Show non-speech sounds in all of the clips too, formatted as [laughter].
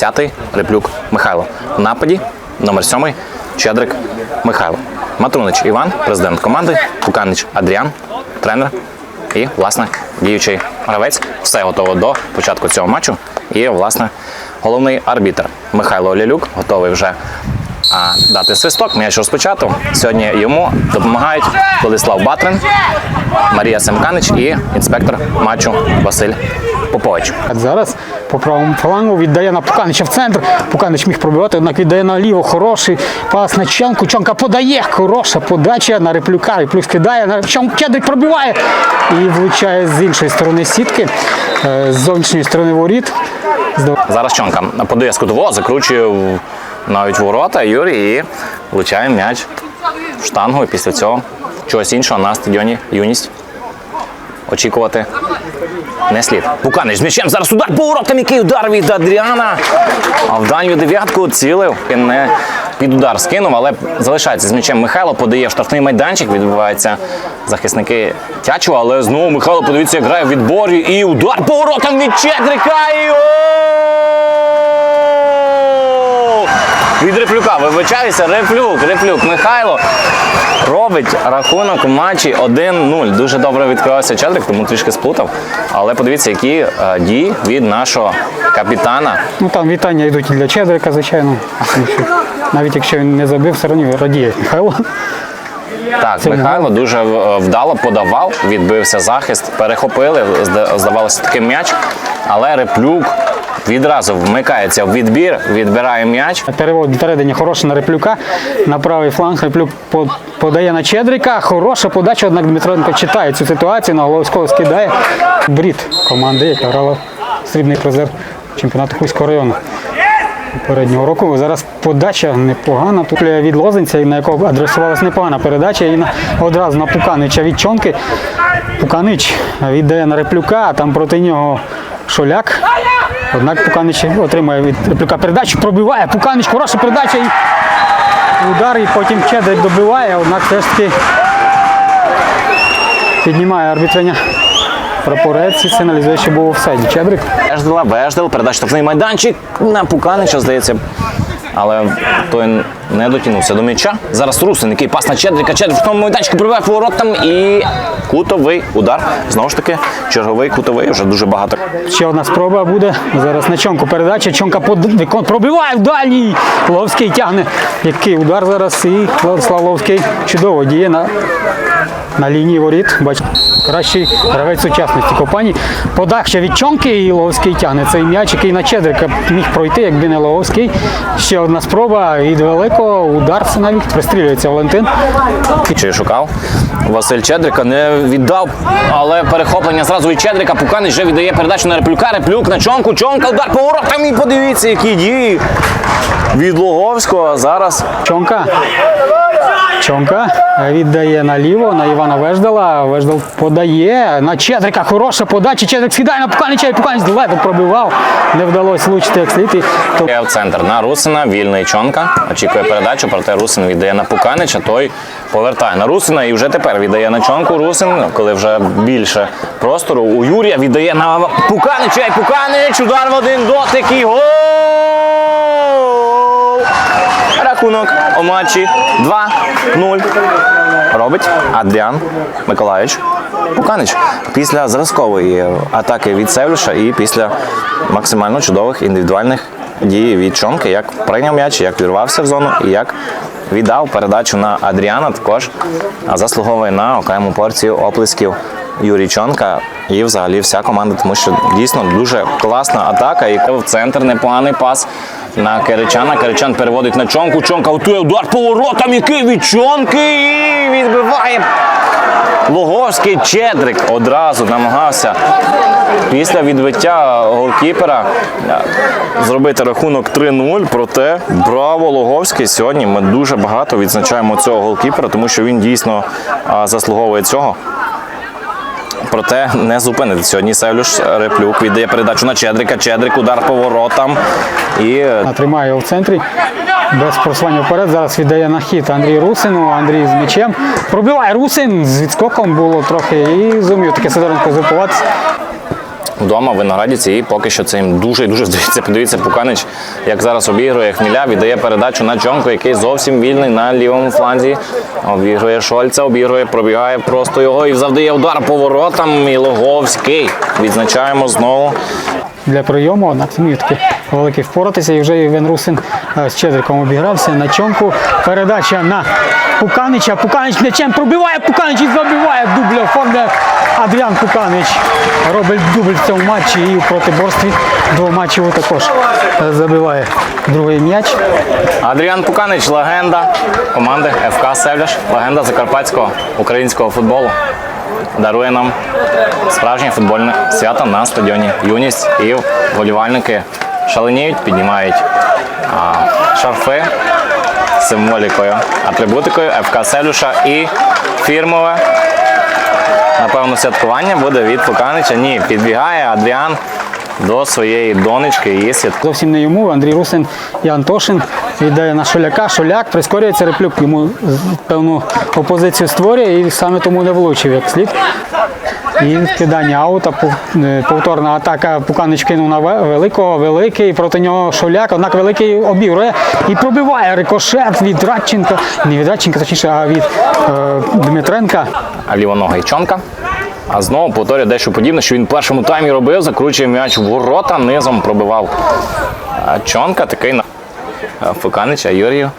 10 Реплюк Михайло. В нападі номер 7 Чедрик Михайло. Матрунич Іван, президент команди, Пуканич Адріан, тренер і, власне, діючий гравець. Все готово до початку цього матчу. І, власне, головний арбітр Михайло Лялюк готовий вже а, дати свисток. М'яч розпочато. Сьогодні йому допомагають Владислав Батрин, Марія Семканич і інспектор матчу Василь Попович. А Зараз по правому флангу віддає на Пуканича в центр. Пуканич міг пробивати, однак віддає наліво. Хороший пас на Чонку. Чонка подає. Хороша подача на Реплюка. Реплюк скидає. На Чонку Кедрик пробиває і влучає з іншої сторони сітки, е, з зовнішньої сторони воріт. Зараз Чонка подає з кутового, закручує навіть ворота Юрій і влучає м'яч в штангу. І після цього чогось іншого на стадіоні юність очікувати не слід. Пуканич з м'ячем. Зараз удар по воротам, який удар від Адріана. А в дальню дев'ятку цілив. Він не під удар скинув, але залишається з м'ячем Михайло, подає штрафний майданчик, відбуваються захисники Тячу, але знову Михайло, подивіться, як грає в відборі. І удар по воротам від Чедрика. І гол! Від Реплюка, вибачаюся, Реплюк, Реплюк, Михайло робить рахунок у матчі 1-0. Дуже добре відкривався Чедрик, тому трішки сплутав. Але подивіться, які е, дії від нашого капітана. Ну там вітання йдуть і для Чедрика, звичайно. Навіть якщо він не забив, все одно радіє Михайло. Так, Михайло дуже е, вдало подавав, відбився захист, перехопили, зда- здавалося такий м'яч. Але Реплюк відразу вмикається в відбір, відбирає м'яч. Перевод передання хороше на Реплюка. На правий фланг Реплюк подає на Чедрика. Хороша подача, однак Дмитренко читає цю ситуацію, на Головського скидає. Брід команди, яка грала срібний призер чемпіонату Хуського району. Попереднього року зараз подача непогана. Тут від Лозенця, на якого адресувалася непогана передача. І одразу на Пуканича від Чонки. Пуканич віддає на Реплюка, а там проти нього Шоляк. Однак Пуканич отримає від репліка передачу, пробиває. Пуканич, хороша передача і удар, і потім Чедрик добиває, однак все ж таки піднімає арбітрення прапорець і сигналізує, що був офсайді. Чедрик. Веждала, Веждал, передача штрафний майданчик на Пуканича, здається. Але той не дотягнувся до м'яча. Зараз Русин, який пас на Чедрика, Чедрик в тому майданчику пробиває поворотом і кутовий удар. Знову ж таки, черговий кутовий, вже дуже багато. Ще одна спроба буде. Зараз на Чонку передача. Чонка под... пробиває в дальній. Ловський тягне. Який удар зараз. І Владислав Ловський чудово діє на, на лінії воріт. Бачите, кращий гравець сучасності компанії. Подача від Чонки і Ловський тягне. Цей м'яч, який на Чедрика міг пройти, якби не Ловський. Ще одна спроба від великого. Удар навіть пристрілюється Валентин. Чи шукав? Василь Чедрика не віддав, але перехоплення зразу від Чедрика. Пуканич вже віддає передачу на Реплюка. Реплюк на чонку. Чонка, удар поворотом. І подивіться, які дії від Логовського. Зараз Чонка. Чонка віддає наліво на Івана Веждала. Веждал подає на Чедрика. Хороша подача. Чедрик скидає на Пуканича і Пуканич ледве пробивав. Не вдалося влучити як слід. В центр на Русина, вільний чонка. Очікує передачу, проте Русин віддає на Пуканича, той повертає на Русина і вже тепер віддає на чонку Русин, коли вже більше простору. У Юрія віддає на Пуканича і Пуканич. Удар в один дотик і гол! Рахунок у матчі 2-0. Робить Адріан Миколаївич Пуканич після зразкової атаки від Севлюша і після максимально чудових індивідуальних дій від Чонки, як прийняв м'яч, як вірвався в зону і як віддав передачу на Адріана. Також заслуговує на окрему порцію оплесків Юрій Чонка і взагалі вся команда, тому що дійсно дуже класна атака. І в центр непоганий пас на Киричана. Киричан переводить на Чонку. Чонка готує удар поворотом, який від Чонки і відбиває. Луговський Чедрик одразу намагався після відбиття голкіпера е, зробити рахунок 3-0. Проте браво Луговський. Сьогодні ми дуже багато відзначаємо цього голкіпера, тому що він дійсно заслуговує цього. Проте не зупинити. Сьогодні Севлюш Реплюк віддає передачу на Чедрика. Чедрик, удар по воротам. І е, тримає в центрі. Без просування вперед. Зараз віддає на хід Андрій Русину. Андрій з м'ячем. Пробиває Русин. З відскоком було трохи і зумів таке Сидоренко зупуватися. Вдома в Виноградівці. І поки що це їм дуже і дуже [laughs] здається. Подивіться, Пуканич, як зараз обігрує Хміля, віддає передачу на Джонку, який зовсім вільний на лівому фланзі. Обігрує Шольца, обігрує, пробігає просто його і завдає удар по воротам. І Логовський. Відзначаємо знову. для прийому, однак зміг великий впоратися. І вже Євген Русин е, з Чедриком обігрався на чонку. Передача на Пуканича. Пуканич м'ячем пробиває Пуканич і забиває дубля оформляє Адріан Пуканич. Робить дубль в цьому матчі і у протиборстві двоматчеву також забиває другий м'яч. Адріан Пуканич, легенда команди ФК Севляш, легенда закарпатського українського футболу. Дарує нам справжнє футбольне свято на стадіоні Юність. І вболівальники шаленіють, піднімають а, шарфи символікою, атрибутикою ФК Севлюша і фірмове. Напевно, святкування буде від Пуканича. Ні, підбігає Адріан до своєї донечки і свят. Зовсім не йому. Андрій Русин і Антошин віддає на Шоляка. Шоляк прискорюється реплюк. Йому певну опозицію створює і саме тому не влучив як слід. І кидання аута, е, повторна атака. Пуканич кинув на великого, великий проти нього Шоляк, однак великий обігрує і пробиває рикошет від Радченка. Не від Радченка, точніше, а від е, Дмитренка. а лівоногий Чонка. А знову повторює дещо подібне, що він першому таймі робив, закручує м'яч в ворота, низом пробивав. Чонка такий на Фуканича Юрію.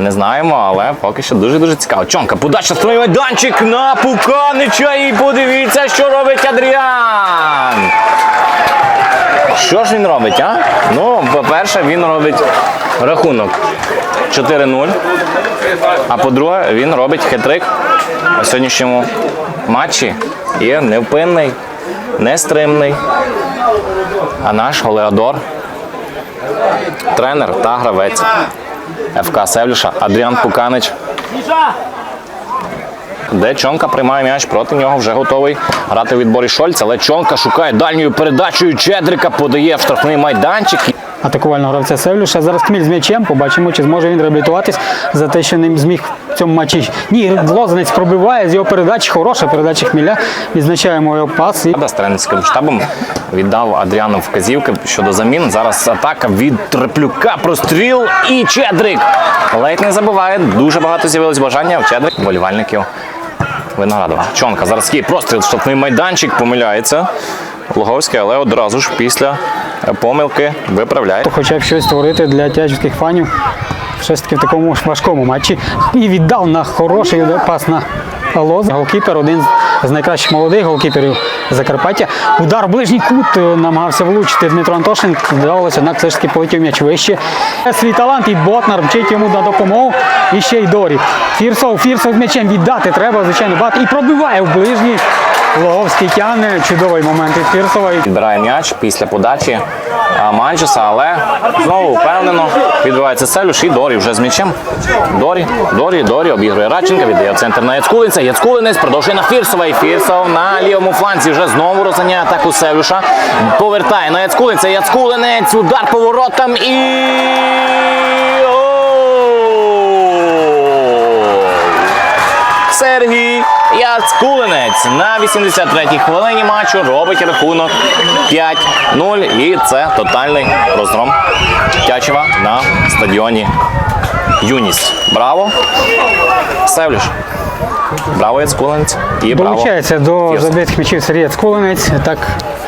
Не знаємо, але поки що дуже-дуже цікаво. Чонка, подача в майданчик на Пуканича і подивіться, що робить Адріан. Що ж він робить, а? Ну, по-перше, він робить рахунок 4-0. А по-друге, він робить хитрик у сьогоднішньому матчі. Є невпинний, нестримний. А наш Олеодор, тренер та гравець ФК Севлюша Адріан Пуканич. Де Чонка приймає м'яч проти нього, вже готовий грати у відборі Шольц, але Чонка шукає дальньою передачею Чедрика, подає в штрафний майданчик. Атакувального гравця Севлюша. Зараз Кміль з м'ячем. Побачимо, чи зможе він реабілітуватись за те, що не зміг в цьому матчі. Ні, Лозанець пробиває з його передачі. Хороша передача Хміля. Відзначаємо його пас. І з тренерським штабом віддав Адріану вказівки щодо замін. Зараз атака від Треплюка, простріл і Чедрик. Ледь не забуває. Дуже багато з'явилось бажання у Чедрик болівальників Виноградова. Чонка зараз є простріл, штрафний майданчик помиляється. Луговський, але одразу ж після помилки виправляє. хоча б щось створити для тячівських фанів. Все ж таки в такому важкому матчі. І віддав на хороший пас на Лоз. Голкіпер, один з найкращих молодих голкіперів Закарпаття. Удар в ближній кут е, намагався влучити Дмитро Антошин. Вдавалося, однак все ж таки полетів м'яч вище. Свій талант і Ботнар мчить йому на допомогу. І ще й Дорі. Фірсов, Фірсов м'ячем віддати треба, звичайно, багато. І пробиває в ближній. Логовський тягне. Чудовий момент від Фірсова. І Відбирає м'яч після подачі Манчеса, але знову впевнено відбувається Селюш і Дорі вже з м'ячем. Дорі, Дорі, Дорі обігрує Радченка, віддає центр на Яцкулинця. Яцкулинець продовжує на Фірсова і Фірсов на лівому фланзі вже знову розганяє атаку Селюша. Повертає на Яцкулинця. Яцкулинець, удар по воротам і. Сергій Яцкулинець на 83-й хвилині матчу робить рахунок 5-0. І це тотальний розгром Тячева на стадіоні Юність. Браво! Севлюш. Браво, Яцкулинець. І браво. Долучається до забитих м'ячів Сергій Цкуленець. Так,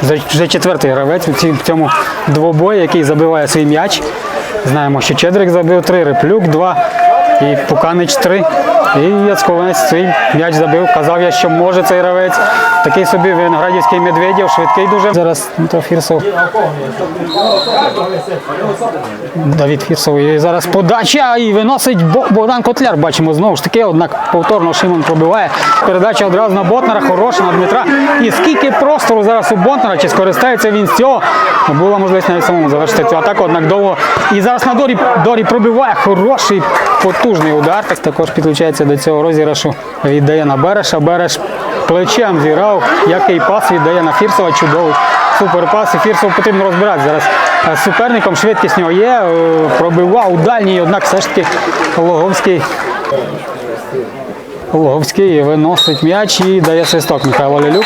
вже четвертий гравець у цьому двобої, який забиває свій м'яч. Знаємо, що Чедрик забив три, Реплюк два і Пуканич три. І Яцкуленець свій м'яч забив. Казав я, що може цей гравець. Такий собі виноградівський Медведєв, швидкий дуже. Зараз Дмитро Фірсов. Давід Фірсов. І зараз подача і виносить Богдан Котляр. Бачимо знову ж таки, однак повторно Шимон пробиває. Передача одразу на Ботнара, хороша на Дмитра. І скільки простору зараз у Ботнара, чи скористається він з цього? Була можливість навіть самому завершити цю атаку, однак довго. І зараз на Дорі, Дорі пробиває хороший потужний удар. Так також підключається до цього розіграшу. Віддає на Береша. Береш плечем зіграв. Який пас віддає на Фірсова. Чудовий суперпас. І Фірсову потрібно розбирати зараз. Е, Суперником швидкість нього є. е, Пробивав у дальній, однак все ж таки Логовський. Логовський виносить м'яч і дає свисток Михайло Лялюк.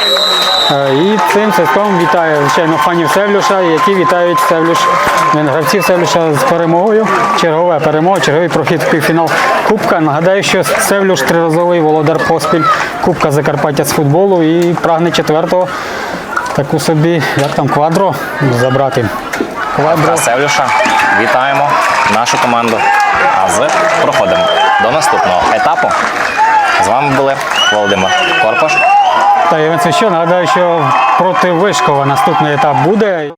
Е, І цим свистком вітаю, звичайно, фанів Севлюша, які вітають Севлюш, гравців Севлюша з перемогою. Чергова перемога, черговий прохід в півфінал Кубка. Нагадаю, що Севлюш триразовий володар поспіль Кубка Закарпаття з футболу і прагне четвертого таку собі, як там, квадро забрати. Квадро. Севлюша. Вітаємо нашу команду. А з проходимо до наступного етапу. З вами були Володимир Корпаш. Та Іван Священ, нагадаю, що проти Вишкова наступний етап буде.